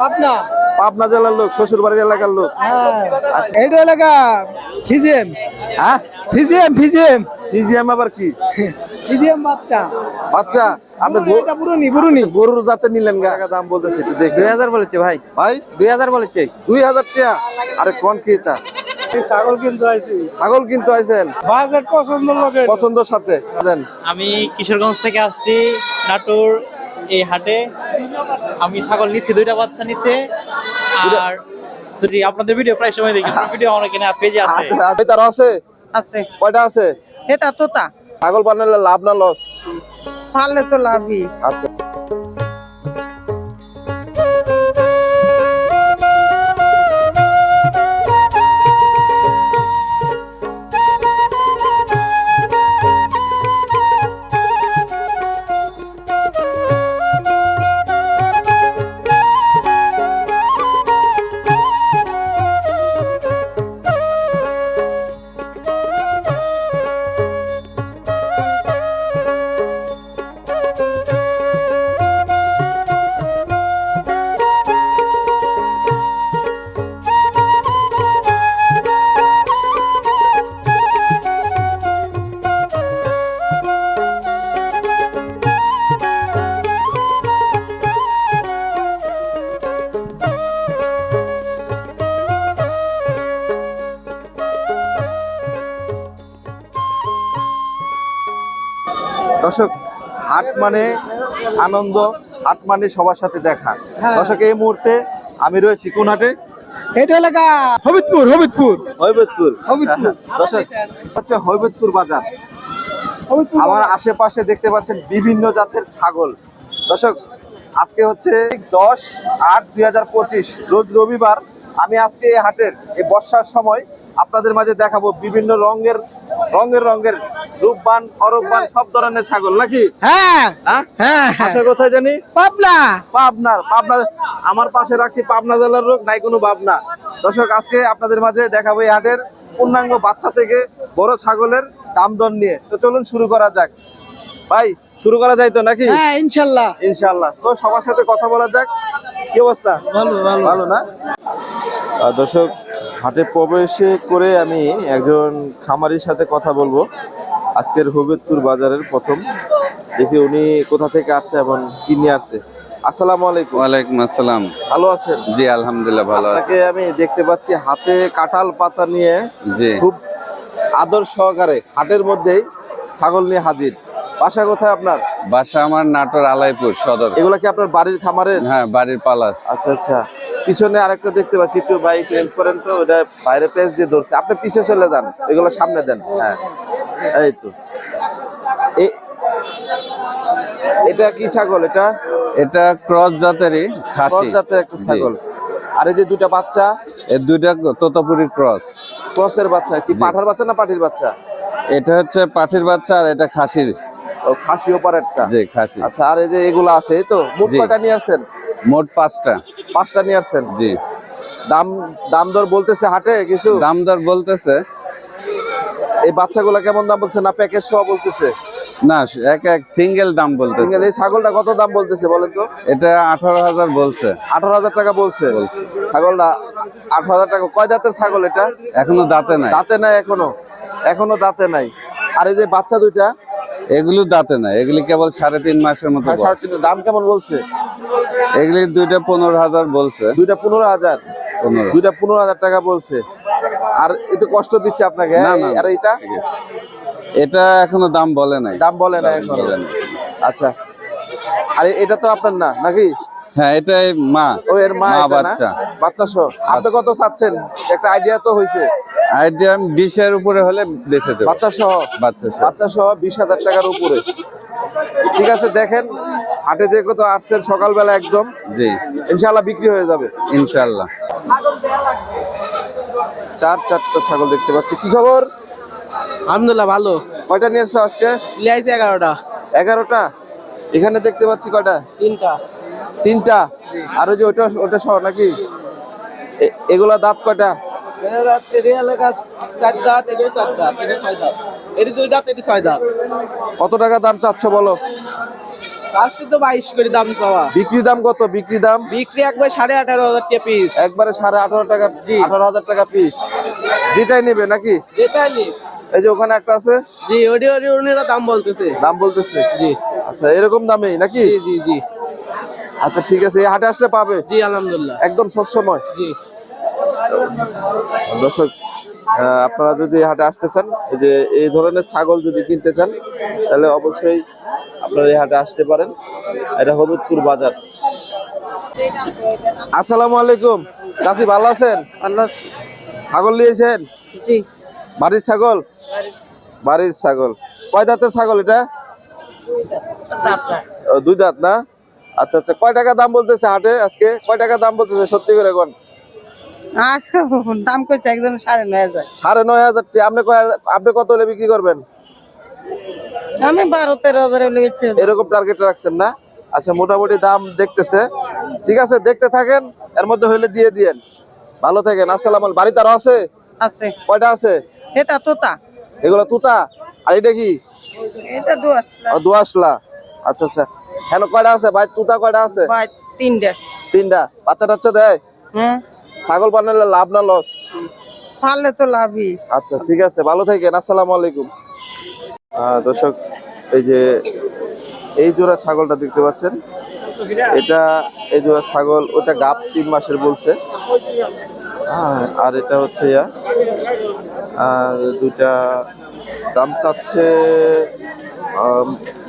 পাবনা। পাবনা জেলার লোক শ্বশুর বাড়ির এলাকার লোক। হ্যাঁ। আচ্ছা। এইটা এলাকা ফিজিএম। হ্যাঁ? ফিজিএম ফিজিএম। পিজিএম আবার কি? ফিজিএম বাচ্চা। বাচ্চা? আপনি এটা পুরনি পুরনি। গরুর জাতে নিলেন গা দাম বলতেছে একটু দেখি। দুই হাজার বলেছে ভাই। ভাই? দুই হাজার বলেছে। দুই হাজার টাকা? আরে কোন কি এটা? ছাগল কিনতে আইছি। ছাগল কিনতে আইছেন। বাজেট পছন্দ লোকের। পছন্দর সাথে। আমি কিশোরগঞ্জ থেকে আসছি নাটোর এই হাটে আমি ছাগল নিচ্ছি দুইটা বাচ্চা নিচ্ছে। আর জি আপনাদের ভিডিও প্রায় সময় দেখি ভিডিও অনেক না পেজে আছে। আছে আচ্ছা, তার আছে? আছে। কয়টা আছে? এটা তোতা। ছাগল বানালে লাভ না লস পারলে তো লাভই। আচ্ছা। দর্শক হাট মানে আনন্দ হাট মানে সবার সাথে দেখা। হ্যাঁ। দর্শক এই মুহূর্তে আমি রয়েছি কোন হাটে? এটা এলাকা হবিবপুর হবিবপুর হৈবতপুর। হৈবতপুর। দর্শক হচ্ছে বাজার। আমার আশেপাশে দেখতে পাচ্ছেন বিভিন্ন জাতের ছাগল। দর্শক আজকে হচ্ছে দশ আট দুই হাজার পঁচিশ রোজ রবিবার আমি আজকে এই হাটের এই বর্ষার সময় আপনাদের মাঝে দেখাবো বিভিন্ন রঙের রঙের রঙের রূপবান অরূপবান সব ধরনের ছাগল নাকি? হ্যাঁ। হ্যাঁ? হ্যাঁ কোথায় জানি? পাবনা। পাবনার পাবনা। আমার পাশে রাখছি পাবনা জেলার রোগ নাই কোনো পাবনা। দর্শক আজকে আপনাদের মাঝে দেখাবো এই হাটের পূর্ণাঙ্গ বাচ্চা থেকে বড় ছাগলের দাম দর নিয়ে। তো চলুন শুরু করা যাক। ভাই শুরু করা যায় তো নাকি? হ্যাঁ ইনশাল্লাহ। ইনশাআল্লাহ তো সবার সাথে কথা বলা যাক। কি অবস্থা? ভালো ভালো। না? দর্শক হাটে প্রবেশে করে আমি একজন খামারির সাথে কথা বলব। আজকের হবিবপুর বাজারের প্রথম। দেখি উনি কোথা থেকে আসছে এবং কি নিয়ে আসছে। আসসালামু আলাইকুম। ওয়ালাইকুম আসসালাম। ভালো আছেন? জি আলহামদুলিল্লাহ ভালো আপনাকে আমি দেখতে পাচ্ছি হাতে কাঁঠাল পাতা নিয়ে জি। খুব আদর সহকারে হাটের মধ্যেই ছাগল নিয়ে হাজির। বাসা কোথায় আপনার? বাসা আমার নাটোর আলাইপুর সদর। এগুলা কি আপনার বাড়ির খামারের? হ্যাঁ বাড়ির পালা। আচ্ছা আচ্ছা। পিছনে আরেকটা দেখতে পাচ্ছি একটু ভাই help করেন তো ওটা বাইরে পেজ দিয়ে ধরছে। আপনি পিছে চলে যান এগুলো সামনে দেন। হ্যাঁ। এই তো। এটা কি ছাগল এটা? এটা ক্রস জাতেরই খাসি। ক্রস জাতের একটা ছাগল। আর এই যে দুটা বাচ্চা? এর দুইটা তোতাপুরি ক্রস। ক্রসের বাচ্চা। কি পাঠার বাচ্চা না পাটির বাচ্চা? এটা হচ্ছে পাঠির বাচ্চা আর এটা খাসির। ও খাসি ওপারেরটা জি খাসি। আচ্ছা আর এই যে এগুলো আছে এই তো? মোট। কয়টা নিয়ে আসছেন? মোট পাঁচটা। পাঁচটা নিয়ে আসছেন? জি। দাম দাম দর বলতেছে হাটে কিছু? দাম দর বলতেছে এই বাচ্চাগুলো কেমন দাম বলছে না প্যাকেজ সহ বলতেছে? না এক এক সিঙ্গেল দাম বলছে সিঙ্গেল এই ছাগলটা কত দাম বলতেছে বলেন তো? এটা আঠারো হাজার বলছে। আঠারো হাজার টাকা বলছে। ছাগলটা আঠারো হাজার টাকা। কয় দাঁতের ছাগল এটা? এখনও দাঁতে নাই। দাঁতে নাই এখনও? এখনও দাঁতে নাই। আর এই যে বাচ্চা দুইটা? এগুলো দাঁতে নাই। এগুলি কেবল সাড়ে তিন মাসের মতো। দাম কেমন বলছে? এগুলি দুইটা পনেরো হাজার বলছে। দুইটা পনেরো হাজার। দুইটা পনেরো হাজার টাকা বলছে। আর একটু কষ্ট দিচ্ছে আপনাকে? আর এটা? এটা এখনও দাম বলে নাই। দাম বলে না এখন। আচ্ছা। আর এটা তো আপনার না নাকি? হ্যাঁ এটাই মা। ও এর মা বাচ্চা। বাচ্চা সহ। আপনি কত চাচ্ছেন? একটা আইডিয়া তো হয়েছে আইডিয়া বিশের উপরে হলে বেঁচে দেবো। বাচ্চা সহ? বাচ্চা সহ। বাচ্চা সহ বিশ হাজার টাকার উপরে। ঠিক আছে দেখেন। হাটে যে কত আসছেন সকালবেলা একদম। জি। ইনশাল্লাহ বিক্রি হয়ে যাবে। ইনশাল্লাহ চার চারটা ছাগল দেখতে পাচ্ছি। কি খবর? আলহামদুলিল্লাহ ভালো। কয়টা নিয়ে এসছো আজকে? লিয়াইছে এগারোটা। এগারোটা? এখানে দেখতে পাচ্ছি কয়টা? তিনটা। তিনটা? আর ওই যে ওটা ওটা সহ নাকি? এগুলা দাঁত কয়টা? কত টাকা দাম চাচ্ছ বলো? তো বাইশ করে দাম চাওয়া। বিক্রি দাম কত? বিক্রি দাম? বিক্রি একবার সাড়ে আঠারো হাজার টাকা পিস একবারে সাড়ে আঠারো টাকা। আঠারো হাজার টাকা পিস যেটাই নেবে নাকি? যেটাই এই যে ওখানে একটা আছে? জি ওডি ওডি ওনারা দাম বলতেছে। দাম বলতেছে? জি। আচ্ছা এরকম দামেই নাকি? জি জি জি। আচ্ছা ঠিক আছে এই হাটে আসলে পাবে? জি আলহামদুলিল্লাহ। একদম সব সময়? জি। দর্শক আপনারা যদি হাটে আসতে চান এই যে এই ধরনের ছাগল যদি কিনতে চান তাহলে অবশ্যই আপনারা এই হাটে আসতে পারেন। এটা হবিবপুর বাজার। আসসালামু আলাইকুম। চাচি ভালো আছেন? ছাগল নিয়েছেন? জি। বাড়ির ছাগল? বাড়ির ছাগল। কয় দাঁতের ছাগল এটা? দুই দাঁত। না? আচ্ছা আচ্ছা কয় টাকা দাম বলতেছে হাটে আজকে? কয় টাকা দাম বলতেছে সত্যি করে কোন? আজকে দাম করছে একজন সাড়ে নয় হাজার। সাড়ে নয় হাজার আপনি কয়- আপনি কত হলে বিক্রি করবেন? আমি বারো তেরো হাজার এরকম টার্গেট রাখছেন না? আচ্ছা মোটামুটি দাম দেখতেছে। ঠিক আছে দেখতে থাকেন এর মধ্যে হইলে দিয়ে দিয়েন। ভালো থাকেন আসসালাম আলাইকুম। বাড়িতে আরও আছে? আছে। কয়টা আছে? এটা তোতা। এগুলো তুতা? আর এটা কি? এটা দু আসলা আচ্ছা আচ্ছা। কেন কয়টা আছে ভাই? তুতা কয়টা আছে? বা তিনটে। তিনটা। বাচ্চা টাচ্চা দেয়? হ্যাঁ। ছাগল বানালে লাভ না লস? পারলে তো লাভই। আচ্ছা ঠিক আছে। ভালো থাকেন আসসালামু আলাইকুম। দর্শক এই যে এই জোড়া ছাগলটা দেখতে পাচ্ছেন এটা এই জোড়া ছাগল ওটা গাপ তিন মাসের বলছে। হ্যাঁ, আর এটা হচ্ছে ইয়া আর দুইটা দাম চাচ্ছে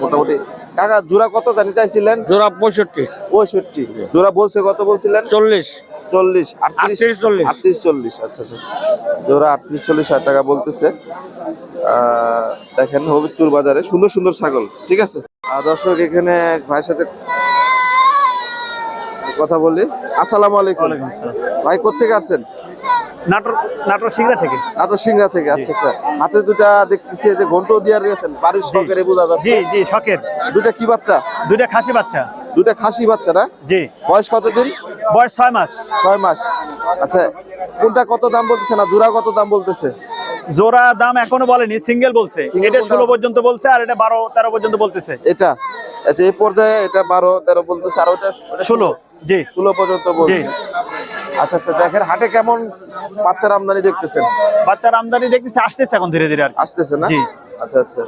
মোটামুটি কাকা জোড়া কত জানি চাইছিলেন? জোড়া পঁয়ষট্টি। পঁয়ষট্টি। জোড়া বলছে কত বলছিলেন? চল্লিশ। চল্লিশ আটত্রিশ চল্লিশ। আটত্রিশ চল্লিশ আচ্ছা আচ্ছা। জোড়া আটত্রিশ চল্লিশ হাজার টাকা বলতেছে। দেখেন হবিবপুর বাজারে সুন্দর সুন্দর ছাগল ঠিক আছে? আর দর্শক এখানে এক ভাইয়ের সাথে কথা বলি। আসসালামু আলাইকুম। ভাই কোথেকে আসছেন? নাটোর নাটোর সিংড়া থেকে। নাটোর সিংড়া থেকে আচ্ছা আচ্ছা। হাতে দুটা দেখতেছি যে ঘন্ট দিয়ে দিয়েছেন বাড়ির সকেরে বোঝা যাচ্ছে। জি শখের। দুটা কি বাচ্চা? দুইটা খাসি বাচ্চা। দুটা খাসি বাচ্চা না? জি। বয়স কতদিন? বয়স ছয় মাস। ছয় মাস। আচ্ছা কোনটা কত দাম বলতেছে না জোড়া কত দাম বলতেছে? জোড়া দাম এখনও বলেনি সিঙ্গেল বলছে। এটা ষোলো পর্যন্ত বলছে আর এটা বারো তেরো পর্যন্ত বলতেছে। এটা? আচ্ছা এই পর্যায়ে এটা বারো তেরো বলতেছে আর ওটা ষোলো? জি। ষোলো পর্যন্ত বলছে। আচ্ছা আচ্ছা দেখেন হাটে কেমন বাচ্চার আমদানি দেখতেছেন? বাচ্চার আমদানি দেখতেছে আসতেছে এখন ধীরে ধীরে আর আসতেছে না? আচ্ছা আচ্ছা।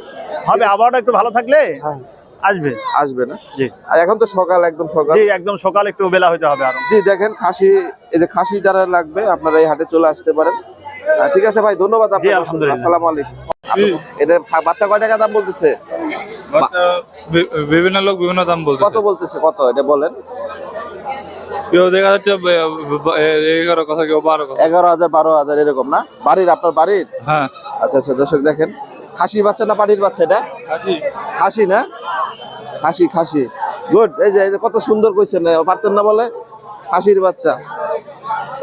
হবে আবহাওয়াটা একটু ভালো থাকলে? হ্যাঁ। আসবে? আসবে না? জি। আর এখন তো সকাল একদম সকাল। জি একদম সকাল একটু বেলা হইতে হবে আরও। জি দেখেন খাসি এই যে খাসি যারা লাগবে আপনারা এই হাটে চলে আসতে পারেন। ঠিক আছে ভাই ধন্যবাদ আপনাকে আলহামদুলিল্লাহ। আসসালামু আলাইকুম। এটা বাচ্চা কয় টাকা দাম বলতেছে? বিভিন্ন লোক বিভিন্ন দাম বলছে কত বলতেছে? কত? এটা বলেন। কেউ দেখা যাচ্ছে এগারো কথা কেউ বারো এগারো হাজার বারো হাজার এরকম না? বাড়ির আপনার বাড়ির? হ্যাঁ। আচ্ছা আচ্ছা দর্শক দেখেন খাসি বাচ্চা না পাটির বাচ্চা এটা? খাসি। না? খাসি খাসি। গুড এই যে এই যে কত সুন্দর কইছেন না, পারতেন না বলে? খাসির বাচ্চা।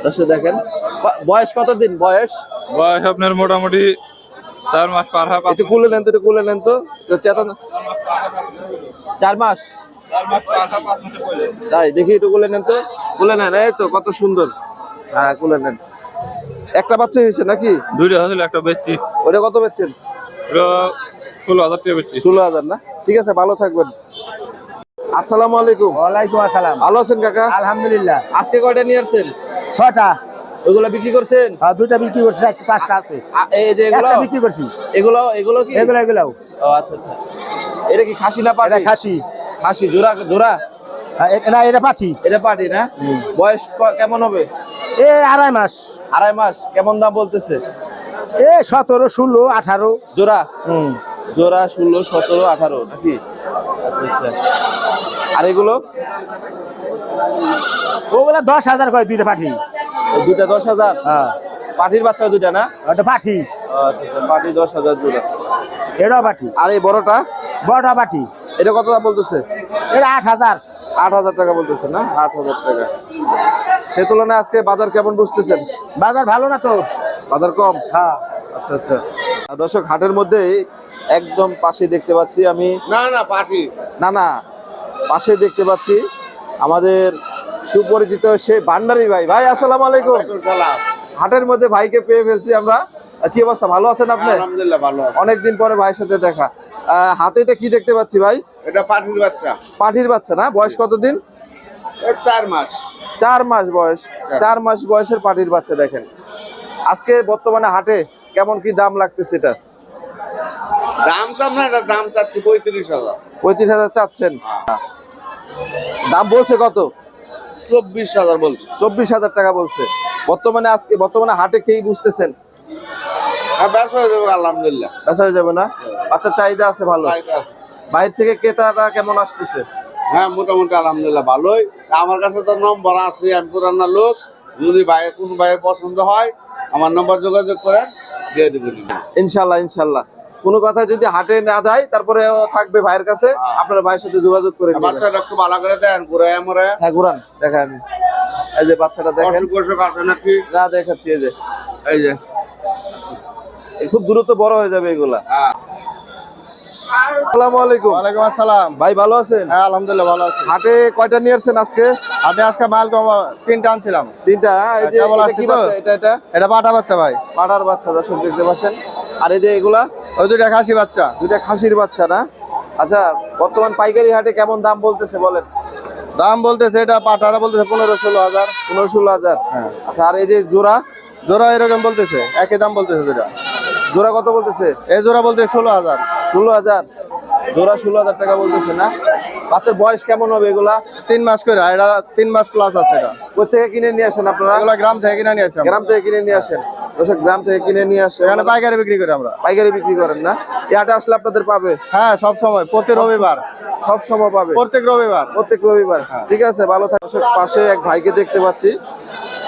দর্শক দেখেন বয়স কত দিন? বয়স? বয়স আপনার মোটামুটি চার মাস পার হয় একটু কুলে নেন তো একটু কুলে নেন তো। চেতন চার মাস তাই দেখি একটু কুলে নেন তো। কুলে নেন এই তো কত সুন্দর। হ্যাঁ কুলে নেন। একটা বাচ্চা হয়েছে নাকি? দুইটা হয়েছিল একটা বেচছি। ওটা কত বেচছেন? ষোলো হাজার টাকা বেচছি। ষোলো হাজার না? ঠিক আছে ভালো থাকবেন। আসসালামু আলাইকুম। ওয়ালাইকুম আসসালাম। ভালো আছেন কাকা? আলহামদুলিল্লাহ। আজকে কয়টা নিয়ে আসছেন? ছটা। ওগুলা বিক্রি করছেন? দুইটা বিক্রি করছি একটা পাঁচটা আছে। এই যে এগুলো? বিক্রি করছি। এগুলো এগুলো কি? এগুলো এগুলো ও আচ্ছা আচ্ছা। এটা কি খাসি না পাটি? এটা খাসি। খাসি জোড়া জোড়া? না এটা পাঠি এটা পাটি না? বয়স ক- কেমন হবে? এ আড়াই মাস। আড়াই মাস কেমন দাম বলতেছে? এ সতেরো ষোলো আঠারো। জোড়া? হুম। জোড়া ষোলো সতেরো আঠারো নাকি? আচ্ছা আচ্ছা। আর এগুলো? ওগুলা দশ হাজার করে দুইটা পাঠি? দুইটা দশ হাজার? হ্যাঁ। পাটির বাচ্চা দুইটা না? ওটা পাঠি। আচ্ছা আচ্ছা পাটি দশ হাজার জোড়া। এটাও পাঠি। আর এই বড়টা? বড়টা পাঠি। এটা কত দাম বলতেছে? এটা আট হাজার। আট হাজার টাকা বলতেছে না? আট হাজার টাকা। সে তুলনায় আজকে বাজার কেমন বুঝতেছেন? বাজার ভালো না তো? বাজার কম? হ্যাঁ। আচ্ছা আচ্ছা। দর্শক হাটের মধ্যে একদম পাশে দেখতে পাচ্ছি আমি না না পার্টি না না পাশে দেখতে পাচ্ছি আমাদের সুপরিচিত সে ভান্ডারি ভাই। ভাই আসসালামু আলাইকুম। হাটের মধ্যে ভাইকে পেয়ে ফেলছি আমরা। কি অবস্থা? ভালো আছেন আপনি? আলহামদুলিল্লাহ ভালো অনেকদিন পরে ভাইয়ের সাথে দেখা। আহ, হাতে এটা কি দেখতে পাচ্ছি ভাই? এটা পাখির বাচ্চা। পাঠির বাচ্চা না? বয়স কতদিন? চার মাস। চার মাস বয়স। চার মাস বয়সের পাটির বাচ্চা দেখেন। আজকে বর্তমানে হাটে কেমন কি দাম লাগতেছে এটা? দাম চাম না এটা দাম চাচ্ছি পঁয়ত্রিশ হাজার। পঁয়ত্রিশ হাজার চাচ্ছেন? দাম বলছে কত? চব্বিশ হাজার বলছে। চব্বিশ হাজার টাকা বলছে। বর্তমানে আজকে বর্তমানে হাটে খেয়েই বুঝতেছেন? হ্যাঁ ব্যস হয়ে যাবে আলহামদুলিল্লাহ। বেচা হয়ে যাবে না? আচ্ছা চাহিদা আছে ভালো? বাইরে থেকে ক্রেতারা কেমন আসতেছে? হ্যাঁ মোটামুটি আলহামদুলিল্লাহ ভালোই। আমার কাছে তো নম্বর আছে আমি পুরানা লোক। যদি ভাইয়ের কোন ভাইয়ের পছন্দ হয় আমার নম্বর যোগাযোগ করেন দিয়ে দেবেন ইনশাল্লাহ ইনশাল্লাহ। কোনো কথা যদি হাটে না যায় তারপরে থাকবে ভাইয়ের কাছে আপনার ভাইয়ের সাথে যোগাযোগ করে বাচ্চাটা একটু ভালো করে দেন ঘুরায় মরে। হ্যাঁ ঘুরান দেখা আমি। এই যে বাচ্চাটা দেখেন। আছে নাকি? না দেখাচ্ছি এই যে। এই যে। খুব দ্রুত বড় হয়ে যাবে এগুলা। হ্যাঁ। আসসালামু আলাইকুম। ওয়ালাইকুম আসসালাম। ভাই ভালো আছেন? হ্যাঁ আলহামদুলিল্লাহ ভালো আছি। হাটে কয়টা নিয়ে আসছেন আজকে? আজকে মাল কম তিনটা আনছিলাম। তিনটা? হ্যাঁ? এই যে এটা কি বাচ্চা? এটা এটা? এটা পাঠা বাচ্চা ভাই। পাড়ার বাচ্চা দর্শক দেখতে পাচ্ছেন। আর এই যে এগুলা? ওই দুইটা খাসি বাচ্চা। দুইটা খাসির বাচ্চা না? আচ্ছা বর্তমান পাইকারি হাটে কেমন দাম বলতেছে বলেন? দাম বলতেছে এটা পাঠাটা বলতেছে পনেরো ষোলো হাজার। পনেরো ষোলো হাজার। হ্যাঁ। আচ্ছা আর এই যে জোড়া? জোড়া এরকম বলতেছে একই দাম বলতেছে দুইটা। জোড়া কত বলতেছে? এ জোড়া বলতে ষোলো হাজার। ষোলো হাজার। জোড়া ষোলো হাজার টাকা বলতেছে না? বাচ্চার বয়স কেমন হবে এগুলা? তিন মাস করে এটা তিন মাস প্লাস আছে এটা কোথেকে কিনে নিয়ে আসেন আপনারা? এগুলা গ্রাম থেকে কিনে নিয়ে আমরা। গ্রাম থেকে কিনে নিয়ে আসেন। দর্শক গ্রাম থেকে কিনে নিয়ে আসেন। এখানে পাইকারি বিক্রি করি আমরা। পাইকারি বিক্রি করেন না? এই হাটে আসলে আপনাদের পাবে? হ্যাঁ সব সময় প্রতি রবিবার। সব সময় পাবে? প্রত্যেক রবিবার। প্রত্যেক রবিবার। ঠিক আছে ভালো থাক পাশে এক ভাইকে দেখতে পাচ্ছি।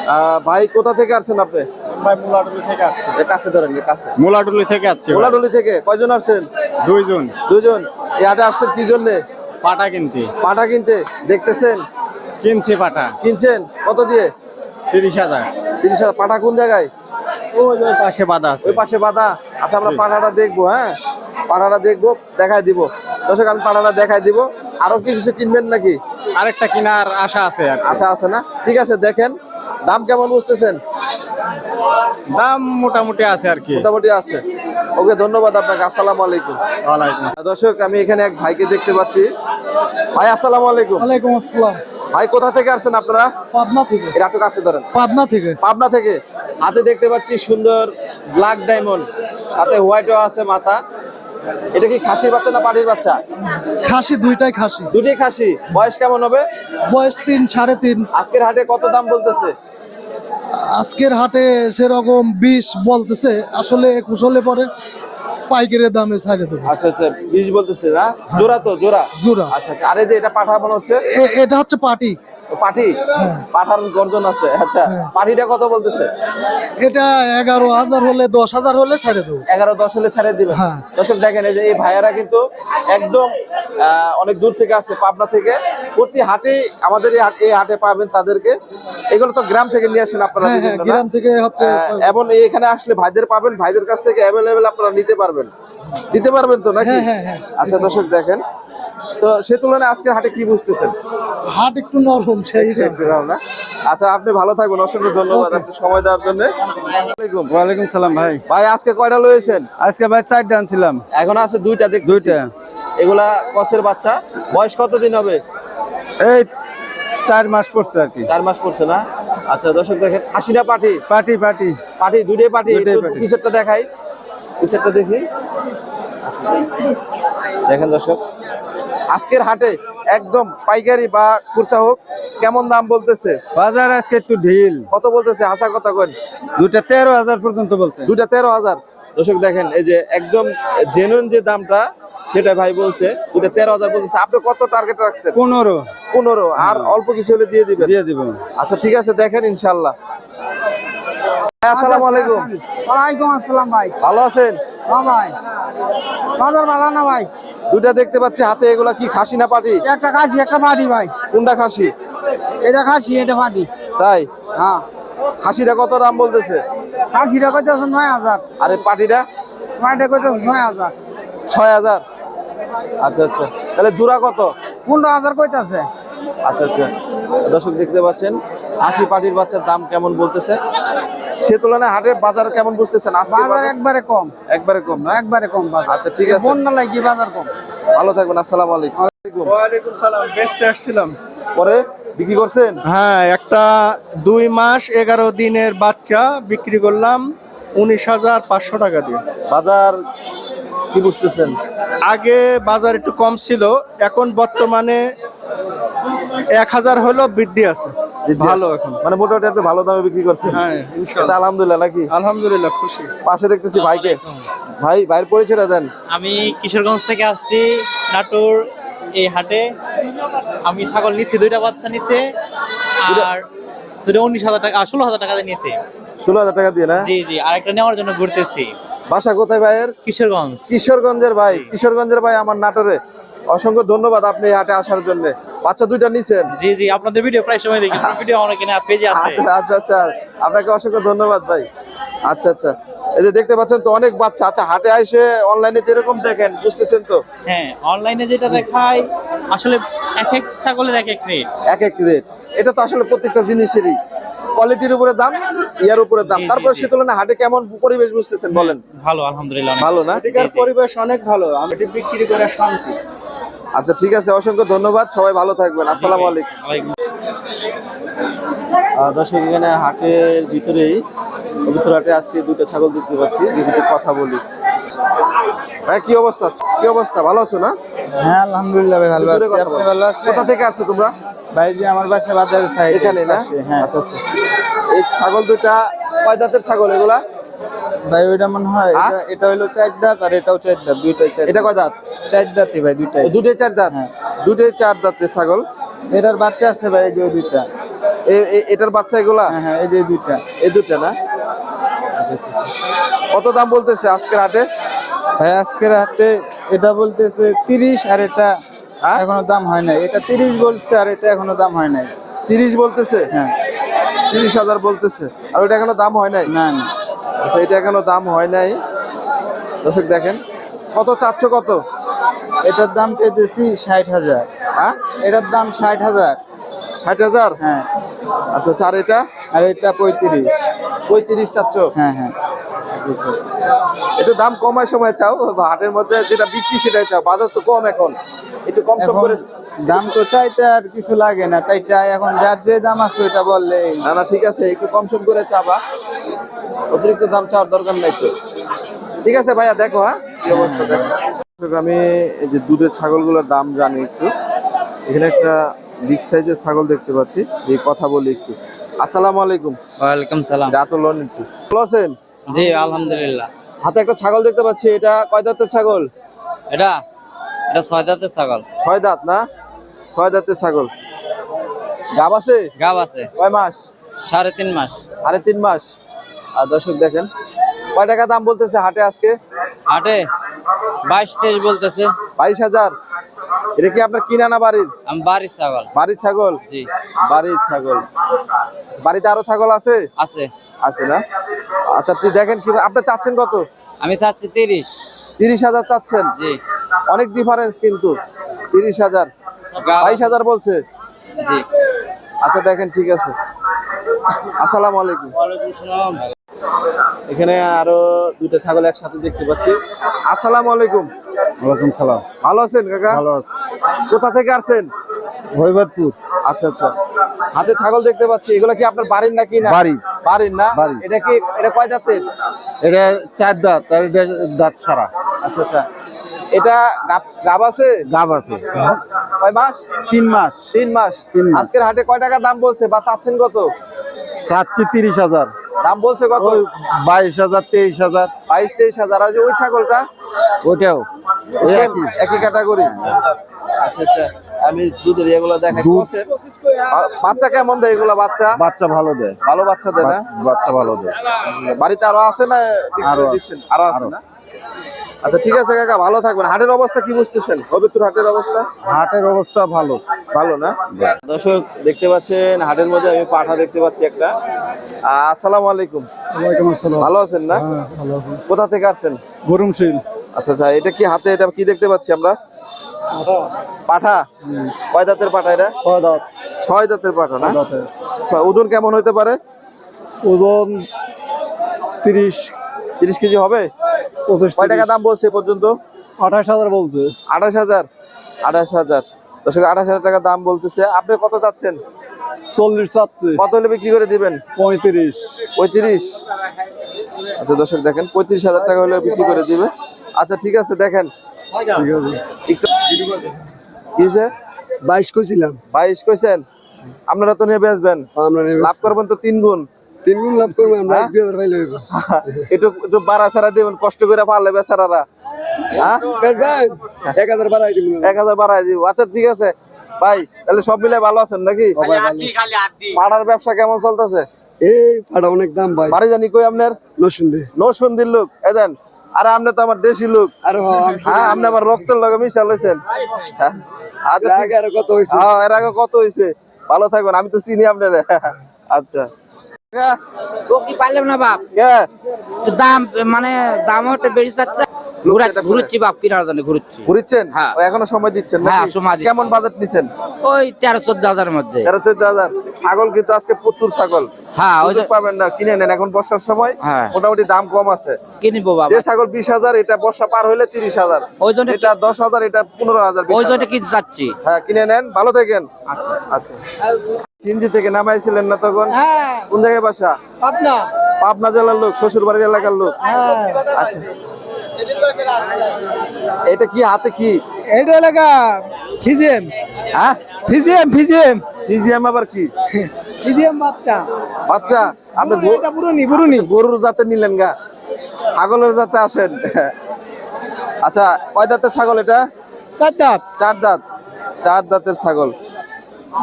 আহ, ভাই কোথা থেকে আসছেন আপনি? ভাই মুলাডুলি থেকে আসছে। কাছে ধরেন কাছে। মুলাডুলি থেকে আসছে গোলাডলি থেকে কয়জন আসছেন? দুইজন। দুজন এই হাটে আসছেন কি জন্যে? পাটা কিনতে। পাটা কিনতে। দেখতেছেন? কিনছে পাটা। কিনছেন? কত দিয়ে? তিরিশ হাজার। তিরিশ হাজার। পাটা কোন জায়গায়? ওই ওই পাশে বাধা আছে। ওই পাশে বাধা। আচ্ছা আমরা পাঠাটা দেখব হ্যাঁ? পাঠাটা দেখব দেখাই দিব। দর্শক আমি দেখাই দিব। আরও কি কিছু কিনবেন নাকি? আরেকটা কেনার আশা আছে কি। আচ্ছা আছে না? ঠিক আছে দেখেন। দাম কেমন বুঝতেছেন? দাম মোটামুটি আছে আর কি। মোটামুটি আছে। ওকে ধন্যবাদ আপনাকে। আসসালামু আলাইকুম। ওয়ালাইকুম দর্শক আমি এখানে এক ভাইকে দেখতে পাচ্ছি। ভাই আসসালামু আলাইকুম। ওয়ালাইকুম আসসালাম। ভাই কোথা থেকে আসছেন আপনারা? পাবনা থেকে। এর ধরেন। পাবনা থেকে। পাবনা থেকে। হাতে দেখতে পাচ্ছি সুন্দর ব্ল্যাক ডায়মন্ড। সাথে হোয়াইটও আছে মাথা। এটা কি খাসির বাচ্চা না পাটির বাচ্চা? খাসি দুইটাই খাসি। দুটি খাসি। বয়স কেমন হবে? বয়স তিন সাড়ে তিন। আজকের হাটে কত দাম বলতেছে? আজকের হাটে সেরকম বিষ বলতেছে আসলে কুশলে হলে পরে পাইকারের দামে ছাড়ে দেবো। আচ্ছা আচ্ছা বিষ বলতেছে না? জোড়া তো জোড়া? জোড়া। আচ্ছা আচ্ছা আরে যে এটা পাঠা মনে হচ্ছে? এ- এটা হচ্ছে পাটি। পাঠি? পাঠার গর্জন আছে। আচ্ছা পাঠিটা কত বলতেছে? এটা এগারো হাজার হলে দশ হাজার হলে ছাড়ে দেবো। এগারো দশ হলে ছেড়ে দিবেন। হ্যাঁ। দর্শক দেখেন এই যে এই ভাইয়ারা কিন্তু একদম অনেক দূর থেকে আসছে পাবনা থেকে। প্রতি হাটে আমাদের এই হাট- পাবেন তাদেরকে। এগুলো তো গ্রাম থেকে নিয়ে আসেন আপনারা হ্যাঁ হ্যাঁ? গ্রাম থেকে হচ্ছে এবং এখানে আসলে ভাইদের পাবেন ভাইদের কাছ থেকে অ্যাভেলেবেল আপনারা নিতে পারবেন। দিতে পারবেন তো নাকি? হ্যাঁ, হ্যাঁ, হ্যাঁ। আচ্ছা দর্শক দেখেন। তো সে তুলনায় আজকের হাটে কি বুঝতেছেন? হাট একটু নরম সেই একটু না? আচ্ছা আপনি ভালো থাকবেন অসংখ্য ধন্যবাদ আপনি সময় দেওয়ার জন্য। আসসালামাইকুম। ওয়ালাইকুম সালাম ভাই। ভাই আজকে কয়টা লয়েছেন আজকে ভাই চারটা আনছিলাম। এখন আছে দুইটা দেখ দুইটা। এগুলা কসের বাচ্চা? বয়স কতদিন হবে? এই চার মাস পড়ছে আর কি। চার মাস পড়ছে না? আচ্ছা দর্শক দেখেন হাসি না পাঠি পাটি পাটি। দুইটাই পাঠি দুইটাই একটু পাঠি। দেখাই। পিছেরটা দেখি। আচ্ছা, দেখেন দর্শক। আজকের হাটে একদম পাইকারি বা খুরসা হোক কেমন দাম বলতেছে? বাজার আজকে একটু ঢিল। কত বলতেছে? হাসা কথা কন দুইটা তেরো হাজার পর্যন্ত বলছে। দুইটা তেরো হাজার। দর্শক দেখেন এই যে একদম জেনুইন যে দামটা সেটা ভাই বলছে দুইটা তেরো হাজার বলতেছে। আপনি কত টার্গেট রাখছেন? পনেরো। পনেরো। আর অল্প কিছু হলে দিয়ে দিবেন। দিয়ে দিবেন। আচ্ছা ঠিক আছে দেখেন ইনশাল্লাহ আসসালামু আলাইকুম। ওয়ালাইকুম আসসালাম ভাই। ভালো আছেন? হ্যাঁ ভাই। বাজার ভালো না ভাই? দুইটা দেখতে পাচ্ছি হাতে এগুলা কি খাসি না পাটি? একটা খাসি একটা পাটি ভাই। কোনটা খাসি? এটা খাসি এটা পাটি। তাই? হ্যাঁ। খাসিটা কত দাম বলতেছে? খাসিটা কইতেছে নয় হাজার। আরে পাটিটা? মাইটা কইতেছে ছয় হাজার। ছয় হাজার? আচ্ছা আচ্ছা। তাহলে জোড়া কত? পনেরো হাজার কইতাছে। আচ্ছা আচ্ছা। দর্শক দেখতে পাচ্ছেন হাসি পাটির বাচ্চার দাম কেমন বলতেছে? সে তুলনায় হাটে বাজার কেমন বুঝতেছেন? বাজার একবারে কম। একবারে কম না? একবারে কম বাজার। আচ্ছা ঠিক আছে। বন্যা লাগি বাজার কম। ভালো থাকবেন আসসালামু আলাইকুম। ওয়ালাইকুম সালাম। বেচতে আসছিলাম। পরে বিক্রি করছেন? হ্যাঁ একটা দুই মাস এগারো দিনের বাচ্চা বিক্রি করলাম উনিশ হাজার পাঁচশো টাকা দিয়ে। বাজার কি বুঝতেছেন? আগে বাজার একটু কম ছিল এখন বর্তমানে এক হাজার হলো বৃদ্ধি আছে। ভালো এখন। মানে মোটামুটি আপনি ভালো দামে বিক্রি করছেন। হ্যাঁ আলহামদুলিল্লাহ নাকি? আলহামদুলিল্লাহ খুশি। পাশে দেখতেছি ভাইকে। ভাই ভাইয়ের পরিচয়টা দেন। আমি কিশোরগঞ্জ থেকে আসছি নাটোর এই হাটে। আমি ছাগল নিছি দুইটা বাচ্চা নিছে আর দুটো উনিশ হাজার টাকা ষোলো হাজার টাকা দিয়ে নিয়েছে। ষোলো হাজার টাকা দিয়ে না? জি জি আর একটা নেওয়ার জন্য ঘুরতেছি। বাসা কোথায় ভাইয়ের? কিশোরগঞ্জ। কিশোরগঞ্জের ভাই। কিশোরগঞ্জের ভাই আমার নাটোরে। অসংখ্য ধন্যবাদ আপনি এই হাটে আসার জন্য। বাচ্চা দুইটা নিছেন? জি জি আপনাদের ভিডিও প্রায় সময় দেখি। ভিডিও অনেক না পেজে আছে। আচ্ছা আচ্ছা আচ্ছা। আপনাকে অসংখ্য ধন্যবাদ ভাই। আচ্ছা আচ্ছা। এই যে দেখতে পাচ্ছেন তো অনেক বাচ্চা। আচ্ছা হাটে আসে অনলাইনে যেরকম দেখেন বুঝতেছেন তো? হ্যাঁ অনলাইনে যেটা দেখায় আসলে এক এক ছাগলের এক এক রেট এক এক রেট এটা তো আসলে প্রত্যেকটা জিনিসেরই। কোয়ালিটির উপরে দাম ইয়ার উপরে দাম। তারপরে সে তুলনায় হাটে কেমন পরিবেশ বুঝতেছেন বলেন? ভালো আলহামদুলিল্লাহ ভালো না। পরিবেশ অনেক ভালো। আমি এটি বিক্রি করে শান্তি। আচ্ছা ঠিক আছে অসংখ্য ধন্যবাদ সবাই ভালো থাকবেন আসসালামু আলাইকুম। দর্শক এখানে হাটের ভিতরেই পবিত্র হাটে আজকে দুটো ছাগল দেখতে পাচ্ছি একটু কথা বলি। ভাই কি অবস্থা? কি অবস্থা? ভালো আছো না? হ্যাঁ আলহামদুলিল্লাহ ভাই ভালো আছি। আপনি ভালো আছেন? কোথা থেকে আসছো তোমরা? ভাই যে আমার বাসা বাজারের সাইড এখানে না? হ্যাঁ। আচ্ছা আচ্ছা। এই ছাগল দুটা কয় দাঁতের ছাগল এগুলা? ভাই ওইটা মনে হয়? এটা- এটা হলো চার দাঁত আর এটাও চার দাঁত দুইটাই চার এটা কয় দাঁত? চার দাঁতই ভাই দুইটাই। দুটোই চার দাঁত? হ্যাঁ। দুটোই চার দাঁতের ছাগল? এটার বাচ্চা আছে ভাই এই যে দুইটা। এটার বাচ্চা এগুলা? হ্যাঁ হ্যাঁ এই যে দুইটা। এই দুটা না। কত দাম বলতেছে আজকের হাটে? ভাই আজকের হাটে এটা বলতেছে তিরিশ আর এটা? এখনও দাম হয় নাই। এটা তিরিশ বলছে আর এটা এখনও দাম হয় নাই। তিরিশ বলতেছে? হ্যাঁ। তিরিশ হাজার বলতেছে। আর ওইটা এখনও দাম হয় নাই? না না। আচ্ছা এটা এখনও দাম হয় নাই। দর্শক দেখেন কত চাচ্ছ কত? এটার দাম চাইতেছি ষাট হাজার। হ্যাঁ? এটার দাম ষাট হাজার। ষাট হাজার? হ্যাঁ। আচ্ছা চার এটা? আর এটা পঁয়ত্রিশ। পঁয়ত্রিশ চাচ্ছ? হ্যাঁ হ্যাঁ। আচ্ছা আচ্ছা। একটু দাম কমার সময় চাও হাটের মধ্যে যেটা বিক্রি সেটাই চাও। বাজার তো কম এখন। একটু কম সম করে দাম তো চাইতে আর কিছু লাগে না তাই চাই। এখন যার যে দাম আছে ওটা বললে না না ঠিক আছে একটু কম সম করে চাবা। অতিরিক্ত দাম চাওয়ার দরকার নাই তো। ঠিক আছে ভাইয়া দেখো হ্যাঁ? কি অবস্থা দেখো। আমি এই যে দুধের ছাগলগুলোর দাম জানি একটু। এখানে একটা বিগ সাইজের ছাগল দেখতে পাচ্ছি। এই কথা বলি একটু। আসসালামু আলাইকুম। ওয়ালাইকুম সালাম। রাত লোন একটু। ভালো আছেন? জি আলহামদুলিল্লাহ। হাতে একটা ছাগল দেখতে পাচ্ছি। এটা কয় দাঁতের ছাগল? এটা? এটা ছয় দাঁতের ছাগল। ছয় দাঁত না? ছয় দাঁতের ছাগল। গাব আছে? গাব আছে। কয় মাস? সাড়ে তিন মাস। সাড়ে তিন মাস। আর দর্শক দেখেন কয় টাকা দাম বলতেছে হাটে আজকে? হাটে বাইশ তেইশ বলতেছে। বাইশ হাজার। এটা কি আপনার কিনা না বাড়ির? আমি বাড়ির ছাগল। বাড়ির ছাগল? জি। বাড়ির ছাগল। বাড়িতে আরও ছাগল আছে? আছে। আছে না? আচ্ছা আপনি দেখেন কি আপনি চাচ্ছেন কত? আমি চাচ্ছি তিরিশ। তিরিশ হাজার চাচ্ছেন? জি। অনেক ডিফারেন্স কিন্তু। তিরিশ হাজার। বাইশ হাজার বলছে? জি। আচ্ছা দেখেন ঠিক আছে। আসসালামু আলাইকুম। এখানে আরও দুইটা ছাগল একসাথে দেখতে পাচ্ছি। আসসালামু আলাইকুম। ওয়ালাইকুম সালাম। ভালো আছেন কাকা? ভালো আছে। কোথা থেকে আসছেন? হরিবাদপুর। আচ্ছা আচ্ছা। হাতে ছাগল দেখতে পাচ্ছি। এগুলা কি আপনার বাড়ির নাকি না? বাড়ির। বাড়ির না? বাড়ির। এটা কি এটা কয় দাঁতের এটা চার দাঁত আর এটা দাঁত সারা আচ্ছা আচ্ছা। এটা গাব- আছে? গাব আছে। কয় মাস? তিন মাস। তিন মাস। তিন মাস। আজকের হাটে কয় টাকা দাম বলছে বা চাচ্ছেন কত? চাচ্ছি তিরিশ হাজার। দাম বলছে কত? বাইশ হাজার তেইশ হাজার। বাইশ তেইশ হাজার। আর ওই ছাগলটা? ওটাও একই। ক্যাটাগরি আচ্ছা আচ্ছা। আমি দুধের এগুলো দেখাই। বাচ্চা কেমন দেয় এগুলো বাচ্চা? বাচ্চা ভালো দেয়। ভালো বাচ্চা দেয় না? বাচ্চা ভালো দেয়। বাড়িতে আরও আছে না? আরও। দিচ্ছেন? আরও আছে না? আচ্ছা ঠিক আছে কাকা ভালো থাকবেন। হাটের অবস্থা কি বুঝতেছেন? পবিত্র হাটের অবস্থা? হাটের অবস্থা ভালো। ভালো না? দর্শক দেখতে পাচ্ছেন হাটের মধ্যে আমি পাঠা দেখতে পাচ্ছি একটা। আসসালামু আলাইকুম। ওয়ালাইকুম আসসালাম। ভালো আছেন না? হ্যাঁ ভালো আছেন কোথা থেকে আসছেন? গরমশীল আচ্ছা আচ্ছা এটা কি হাতে এটা কি দেখতে পাচ্ছি আমরা? পাঠা। কয় দাঁতের পাঠা এটা? ছয় দাঁত। ছয় দাঁতের পাঠা না? ওজন কেমন হতে পারে? ওজন তিরিশ। তিরিশ কেজি হবে? কয় টাকা দাম বলছে এ পর্যন্ত? আঠাশ হাজার বলছে। আঠাশ হাজার? আঠাশ হাজার। দর্শক আঠাশ হাজার টাকা দাম বলতেছে। আপনি কত চাচ্ছেন? চল্লিশ চাচ্ছে। কত হলে বিক্রি করে দিবেন? পঁয়ত্রিশ। পঁয়ত্রিশ। আচ্ছা দর্শক দেখেন পঁয়ত্রিশ হাজার টাকা হলে বিক্রি করে দিবে। আচ্ছা ঠিক আছে দেখেন। বাইশ কইছিলাম। বাইশ কইছেন? আপনারা তো নিয়ে বেচবেন লাভ করবেন তো তিন গুণ তিন গুণ লাভ করব আমরা হ্যাঁ? দুই হাজার পাইলে একটু একটু বাড়া ছাড়া দিবেন কষ্ট করে পারলে বেচারারা হ্যাঁ? এক হাজার বাড়াই দিব। এক হাজার বাড়াই দিব। আচ্ছা ঠিক আছে। ভাই তাহলে সব মিলে ভালো আছেন নাকি? পাড়ার ব্যবসা কেমন চলতেছে? এই অনেক দাম ভাই। বাড়ি জানি কই আপনার? নসুন্দে নসন্দির লোক। এদেন আরে আপনি তো আমার দেশি লোক। আর হ্যাঁ আপনি আমার রক্তের লগে মিশাল হয়েছেন ঠিক- আগে আর কত হয়েছে হ্যাঁ এর আগে কত হইছে? ভালো থাকবেন আমি তো চিনি আপনার। আচ্ছা। পাইলাম না বাপ? দাম মানে একটু বেশি যাচ্ছে। লোক সেটা করে। ঘুরুচ্ছি বাপ কিনার জন্য ঘুরুচ্ছি ঘুরিচ্ছেন হ্যাঁ। এখনও সময় দিচ্ছেন হ্যাঁ? সময় কেমন বাজেট নিছেন? ওই তেরো চোদ্দ হাজারের মধ্যে। তেরো চোদ্দ হাজার। ছাগল কিন্তু আজকে প্রচুর ছাগল। হ্যাঁ ওই পাবেন না কিনে নেন। এখন বর্ষার সময় হ্যাঁ। মোটামুটি দাম কম আছে। কিনবো বাবা। যে ছাগল বিশ হাজার এটা বর্ষা পার হইলে তিরিশ হাজার। ওই জন্য এটা দশ হাজার এটা পনেরো হাজার ওই জন্য হাজার। কিনতে চাচ্ছি। হ্যাঁ কিনে নেন। ভালো থাকেন। আচ্ছা। সিনজি থেকে নামাইছিলেন না তখন? হ্যাঁ। কোন জায়গায় বাসা? আপনা পাবনা জেলার লোক শ্বশুর বাড়ির এলাকার লোক? হ্যাঁ। আচ্ছা। এটা কি হাতে কি? এটা এলাকা ফিজিএম। হ্যাঁ? ফিজিএম ফিজিএম। ফিজিয়াম আবার কি? ফিজিএম বাচ্চা। বাচ্চা? আপনি এটা পুরনি পুরনি গরুর জাতে নিলেন গা। ছাগলের জাতে আসেন। আচ্ছা কয় দাঁতের ছাগল এটা? চার দাঁত। চার দাঁত। চার দাঁতের ছাগল।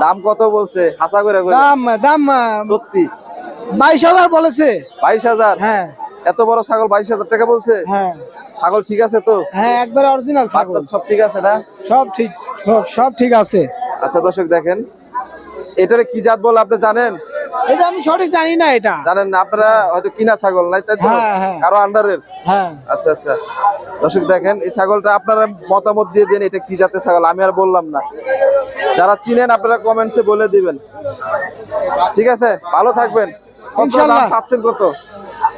দাম কত বলছে? হাসা করে দাম দাম সত্যি? বাইশ হাজার বলেছে। বাইশ হাজার? হ্যাঁ। এত বড় ছাগল বাইশ হাজার টাকা বলছে? হ্যাঁ। ছাগল ঠিক আছে তো? হ্যাঁ একবারে অরিজিনাল ছাগল। সব ঠিক আছে না? সব ঠিক সব সব ঠিক আছে। আচ্ছা দর্শক দেখেন। এটারে কি জাত বলে আপনি জানেন? এটা আমি সঠিক জানি না এটা। জানেন না আপনারা হয়তো কিনা ছাগল নাই তাই তো? হ্যাঁ, হ্যাঁ। কারও আন্ডারের? হ্যাঁ। আচ্ছা আচ্ছা। দর্শক দেখেন এই ছাগলটা আপনারা মতামত দিয়ে দেন এটা কি জাতের ছাগল আমি আর বললাম না। যারা চিনেন আপনারা কমেন্টসে বলে দিবেন। ঠিক আছে? ভালো থাকবেন। কত দাম চাচ্ছেন কত?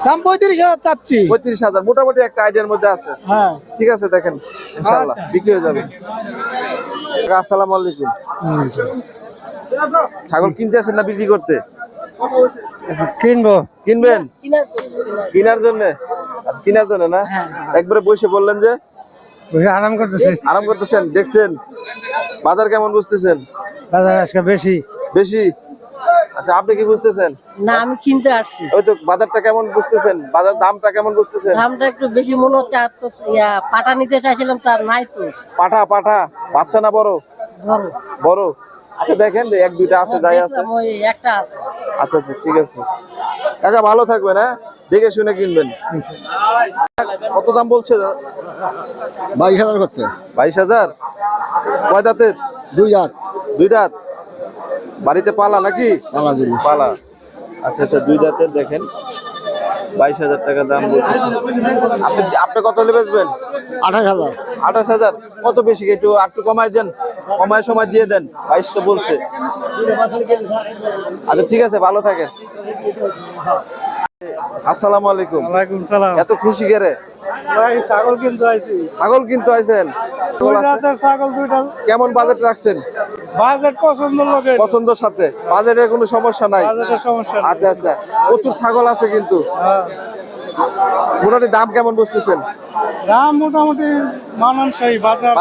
দাম পঁয়ত্রিশ হাজার চাচ্ছি। পঁয়ত্রিশ হাজার মোটামুটি একটা আইডিয়ার মধ্যে আছে। হ্যাঁ। ঠিক আছে দেখেন ইনশাআল্লাহ আচ্ছা। বিক্রি হয়ে যাবে। আসসালামু আলাইকুম। ছাগল কিনতে আসেন না বিক্রি করতে? কিনবো? কিনবেন? কেনার জন্য। আচ্ছা কেনার জন্য না? একবারে বসে বললেন যে আরাম করতেছেন আরাম করতেছেন দেখছেন। বাজার কেমন বুঝতেছেন? বাজার আজকে বেশি। বেশি? আচ্ছা আপনি কি বুঝতেছেন? না আমি কিনতে আসছি। ওই তো বাজারটা কেমন বুঝতেছেন? বাজার দামটা কেমন বুঝতেছেন? দামটা একটু বেশি মনে হচ্ছে আর তো ইয়া পাটা নিতে চাইছিলাম তার নাই তো। বাচ্চা না বড়। বড়? আচ্ছা দেখেন যে এক দুইটা আছে যাই আছে। একটা আছে। আচ্ছা আচ্ছা ঠিক আছে। কাকা ভালো থাকবেন হ্যাঁ? দেখে শুনে কিনবেন। কত দাম বলছে? বাইশ হাজার করতে। বাইশ হাজার? কয় দাঁতের? দুই হাত দুই দাঁত? বাড়িতে পালা নাকি? পালা পালা। আচ্ছা আচ্ছা দুই দাঁতের দেখেন। বাইশ হাজার টাকা দাম বলতেছে। আপনি আপনি কত হলে বেচবেন? আঠাশ হাজার। আঠাশ হাজার? কত বেশি? একটু আর একটু কমাই দেন। কমায় সময় দিয়ে দেন। বাইশ তো বলছে। আচ্ছা ঠিক আছে ভালো থাকেন আসসালামু আলাইকুম। ওয়ালাইকুম সালাম। এত খুশি ভাই ছাগল কিনতে আইছি। ছাগল কিন্তু আইছেন? ছাগল দুইটা। কেমন বাজেট রাখছেন? বাজেট পছন্দ লোকের। পছন্দের সাথে। বাজেটের কোনো সমস্যা নাই? বাজেটের সমস্যা আচ্ছা আচ্ছা। প্রচুর ছাগল আছে কিন্তু। হ্যাঁ। মোটামুটি দাম কেমন বুঝতেছেন? দাম মোটামুটি মানানসই বাজার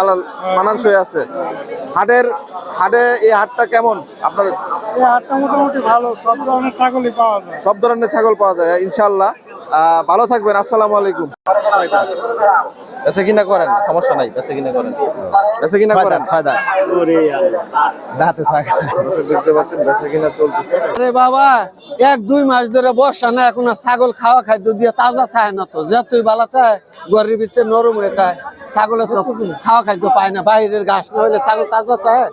মানানসই আছে। হাটের হাটে এই হাটটা কেমন আপনাদের? এই হাটটা মোটামুটি ভালো সব ধরনের ছাগলই পাওয়া যায়। সব ধরনের ছাগল পাওয়া যায় ইনশাল্লাহ ভালো থাকবেন আসসালামু আলাইকুম। বেচে কিনা করেন সমস্যা নাই বেচে কিনা করেন। বেচে কিনা করেন। দর্শক দেখতে পাচ্ছেন বেচে কিনা চলতেছে। আরে বাবা এক দুই মাস ধরে বর্ষা না এখন ছাগল খাওয়া খাদ্য দিয়ে তাজা থাকে না তো। যতই ভালো থাকে গরিব ভিতরে নরম হয়ে থাকে। ছাগলে তো খাওয়া খাদ্য পায় না বাইরের ঘাস না হলে ছাগল তাজা থাকে।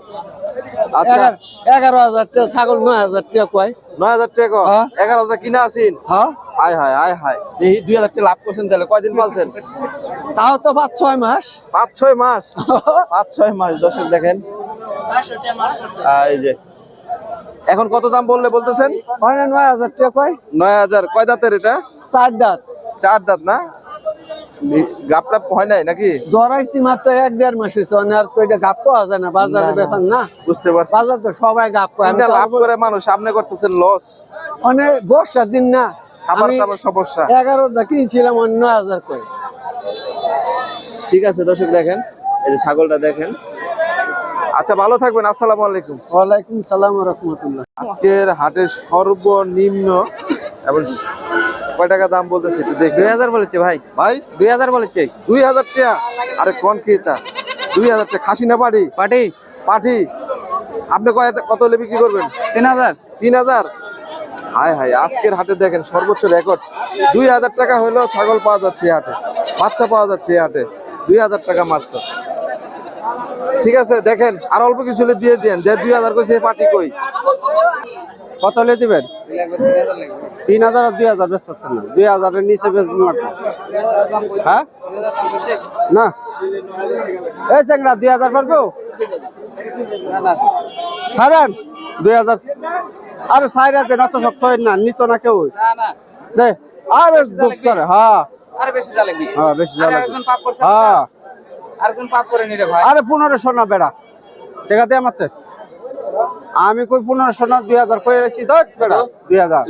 আচ্ছা। এগারো- হাজার টাকা ছাগল নয় হাজার টাকা কয়। নয় হাজার টাকা হ্যাঁ। এগারো হাজার কিনা আছেন? হ্যাঁ। আয় হায় আয় হায়। এই দুই হাজার লাভ করছেন তাহলে কয়দিন পালছেন? তাও তো পাঁচ ছয় মাস। পাঁচ ছয় মাস? পাঁচ ছয় মাস দর্শক দেখেন। এই যে। এখন কত দাম বললে বলতেছেন? হয় নয় হাজার টাকা কয়? নয় হাজার। কয় দাঁতের এটা? চার দাঁত। চার দাঁত না? গাপটা হয় নাই নাকি? ধরাইছি মাত্র এক দেড় মাস হয়েছে আর তো এটা গাপ পাওয়া যায় না বাজারের ব্যাপার না। বুঝতে পারছি। বাজার তো সবাই গাপ পায় লাভ করে মানুষ সামনে করতেছেন লস অনেক বর্ষার দিন না খাবার দাবার সমস্যা। এগারো কিনছিলাম অন্য হাজার করে ঠিক আছে দর্শক দেখেন এই যে ছাগলটা দেখেন। আচ্ছা ভালো থাকবেন আসসালামু আলাইকুম। ওয়ালাইকুম সালাম রহমতুল্লাহ। আজকের হাটের সর্বনিম্ন এবং কয় টাকা দাম বলতেছে একটু দেখি। দুই হাজার বলেছে ভাই। ভাই? দুই হাজার বলেছে। দুই হাজার টাকা? আরে কোন কি এটা দুই হাজার টাকা। খাসি না পাটি? পাটি। পাঠি আপনি কয় কত হলে বিক্রি করবেন? তিন হাজার। তিন হাজার? হায় হায়, আজকের হাটে দেখেন সর্বোচ্চ রেকর্ড। দুই হাজার টাকা হলেও ছাগল পাওয়া যাচ্ছে হাটে, বাচ্চা পাওয়া যাচ্ছে হাটে। দুই হাজার টাকা মাত্র। ঠিক আছে, দেখেন, আর অল্প কিছু হলে দিয়ে দেন, যে দুই হাজার কইছে পার্টি কই? কত হলে দিবেন? তিন হাজার আর দুই হাজার, ব্যস্ত না। দুই হাজারের নিচে বেচবেন লাগবে। হ্যাঁ? না। এই চ্যাংরা, দুই হাজার পারব? ছাড়েন। দুই হাজার আরে সাইরা দেন অত শক্ত হয় না নিত না কেউ। দে আরে দুঃখ করে হ্যাঁ। আর বেশি যা লাগবে হ্যাঁ বেশি হ্যাঁ। আরেকজন পাপ করে নিরে ভাই। আরে না বেড়া। ঠিক আছে আমার তো। আমি কই পনেরোশো না দুই হাজার কই রেছি ধর বেড়া দুই হাজার।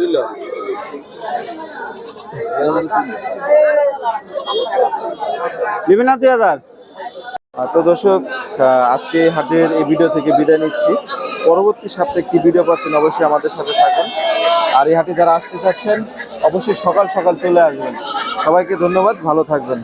নিবি না দুই হাজার। তো দর্শক আজকে হাটের এই ভিডিও থেকে বিদায় নিচ্ছি। পরবর্তী সপ্তাহে কি ভিডিও পাচ্ছেন অবশ্যই আমাদের সাথে থাকুন। আর এই হাটে যারা আসতে চাচ্ছেন, অবশ্যই সকাল সকাল চলে আসবেন। সবাইকে ধন্যবাদ, ভালো থাকবেন।